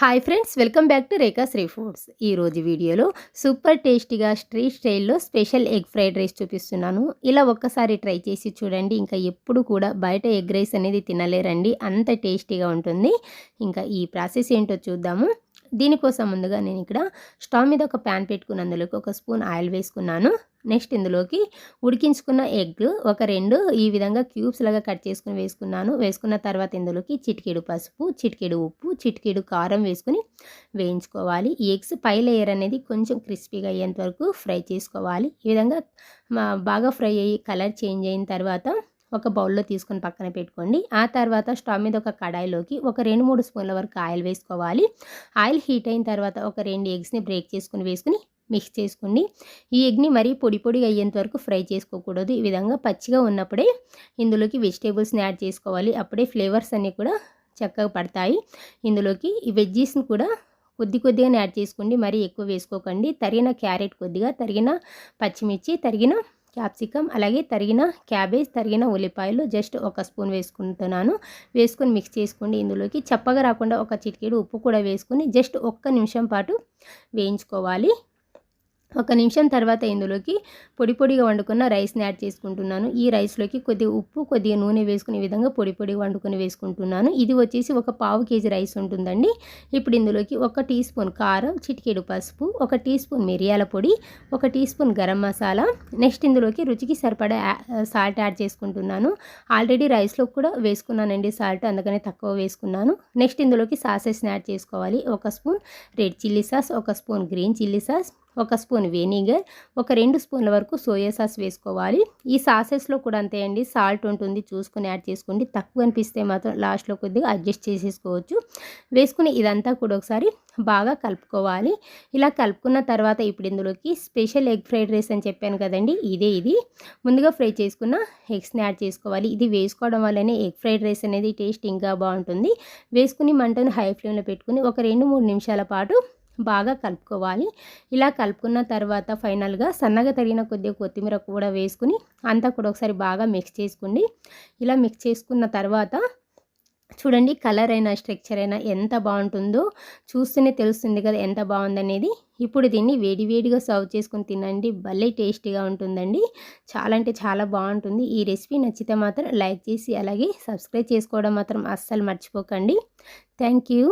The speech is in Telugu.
Hi friends welcome back to Rekha Sri foods ఈరోజు వీడియోలో సూపర్ టేస్టీగా స్ట్రీట్ స్టైల్లో స్పెషల్ ఎగ్ ఫ్రైడ్ రైస్ చూపిస్తున్నాను. ఇలా ఒక్కసారి ట్రై చేసి చూడండి. ఇంకా ఎప్పుడు కూడా బయట ఎగ్ రైస్ అనేది తినలేరండి. అంత టేస్టీగా ఉంటుంది. ఇంకా ఈ ప్రాసెస్ ఏంటో చూద్దాము. దీనికోసం ముందుగా నేను ఇక్కడ స్టవ్ మీద ఒక ప్యాన్ పెట్టుకుని అందులోకి ఒక స్పూన్ ఆయిల్ వేసుకున్నాను. నెక్స్ట్ ఇందులోకి ఉడికించుకున్న ఎగ్ ఒక రెండు ఈ విధంగా క్యూబ్స్ లాగా కట్ చేసుకుని వేసుకున్నాను. వేసుకున్న తర్వాత ఇందులోకి చిటికెడు పసుపు చిటికెడు ఉప్పు చిటికెడు కారం వేసుకుని వేయించుకోవాలి. ఈ ఎగ్స్ పై లేయర్ అనేది కొంచెం క్రిస్పీగా అయ్యేంత వరకు ఫ్రై చేసుకోవాలి. ఈ విధంగా బాగా ఫ్రై అయ్యి కలర్ చేంజ్ అయిన తర్వాత ఒక బౌల్లో తీసుకొని పక్కన పెట్టుకోండి. ఆ తర్వాత స్టవ్ మీద ఒక కడాయిలోకి ఒక రెండు మూడు స్పూన్ల వరకు ఆయిల్ వేసుకోవాలి. ఆయిల్ హీట్ అయిన తర్వాత ఒక రెండు ఎగ్స్ని బ్రేక్ చేసుకుని వేసుకుని మిక్స్ చేసుకోండి. ఈ ఎగ్ని మరీ పొడి పొడిగా అయ్యేంత వరకు ఫ్రై చేసుకోకూడదు. ఈ విధంగా పచ్చిగా ఉన్నప్పుడే ఇందులోకి వెజిటేబుల్స్ని యాడ్ చేసుకోవాలి. అప్పుడే ఫ్లేవర్స్ అన్నీ కూడా చక్కగా పడతాయి. ఇందులోకి ఈ వెజ్జీస్ని కూడా కొద్ది కొద్దిగానే యాడ్ చేసుకోండి. మరీ ఎక్కువ వేసుకోకండి. తరిగిన క్యారెట్ కొద్దిగా తరిగిన పచ్చిమిర్చి తరిగిన క్యాప్సికమ్ అలాగే తరిగిన క్యాబేజ్ తరిగిన ఉల్లిపాయలు జస్ట్ ఒక స్పూన్ వేసుకుంటున్నాను. వేసుకొని మిక్స్ చేసుకోండి ఇందులోకి. చప్పగా రాకుండా ఒక చిటికెడు ఉప్పు కూడా వేసుకొని జస్ట్ ఒక్క నిమిషం పాటు వేయించుకోవాలి. ఒక నిమిషం తర్వాత ఇందులోకి పొడి పొడిగా వండుకున్న రైస్ని యాడ్ చేసుకుంటున్నాను. ఈ రైస్లోకి కొద్దిగా ఉప్పు కొద్దిగా నూనె వేసుకునే విధంగా పొడి పొడిగా వండుకొని వేసుకుంటున్నాను. ఇది వచ్చేసి ఒక పావు కేజీ రైస్ ఉంటుందండి. ఇప్పుడు ఇందులోకి ఒక టీ స్పూన్ కారం చిటికెడు పసుపు ఒక టీ స్పూన్ మిరియాల పొడి ఒక teaspoon garam masala. Next ఇందులోకి రుచికి సరిపడా సాల్ట్ యాడ్ చేసుకుంటున్నాను. ఆల్రెడీ రైస్లో కూడా వేసుకున్నానండి సాల్ట్ అందుకనే తక్కువ వేసుకున్నాను. నెక్స్ట్ ఇందులోకి సాసెస్ని యాడ్ చేసుకోవాలి. ఒక స్పూన్ రెడ్ చిల్లీ సాస్ ఒక స్పూన్ గ్రీన్ చిల్లీ సాస్ ఒక స్పూన్ వెనిగర్ ఒక రెండు స్పూన్ల వరకు సోయా సాస్ వేసుకోవాలి. ఈ సాసెస్లో కూడా అంతే అండి. సాల్ట్ ఉంటుంది చూసుకుని యాడ్ చేసుకోండి. తక్కువ అనిపిస్తే మాత్రం లాస్ట్లో కొద్దిగా అడ్జస్ట్ చేసేసుకోవచ్చు. వేసుకుని ఇదంతా కూడా ఒకసారి బాగా కలుపుకోవాలి. ఇలా కలుపుకున్న తర్వాత ఇప్పుడు ఇందులోకి స్పెషల్ ఎగ్ ఫ్రైడ్ రైస్ అని చెప్పాను కదండి ఇదే ఇది. ముందుగా ఫ్రై చేసుకున్న ఎగ్స్ని యాడ్ చేసుకోవాలి. ఇది వేసుకోవడం వల్లనే ఎగ్ ఫ్రైడ్ రైస్ అనేది టేస్ట్ ఇంకా బాగుంటుంది. వేసుకుని మంటను హై ఫ్లేమ్లో పెట్టుకుని ఒక రెండు మూడు నిమిషాల పాటు బాగా కలుపుకోవాలి. ఇలా కలుపుకున్న తర్వాత ఫైనల్గా సన్నగా తరిగిన కొద్దిగా కొత్తిమీర కూడా వేసుకుని అంతా కూడా ఒకసారి బాగా మిక్స్ చేసుకోండి. ఇలా మిక్స్ చేసుకున్న తర్వాత చూడండి కలర్ అయినా స్ట్రక్చర్ అయినా ఎంత బాగుంటుందో. చూస్తేనే తెలుస్తుంది కదా ఎంత బాగుందనేది. ఇప్పుడు దీన్ని వేడివేడిగా సర్వ్ చేసుకుని తినండి. భలే టేస్టీగా ఉంటుందండి. చాలా అంటే చాలా బాగుంటుంది. ఈ రెసిపీ నచ్చితే మాత్రం లైక్ చేసి అలాగే సబ్స్క్రైబ్ చేసుకోవడం మాత్రం అస్సలు మర్చిపోకండి. Thank you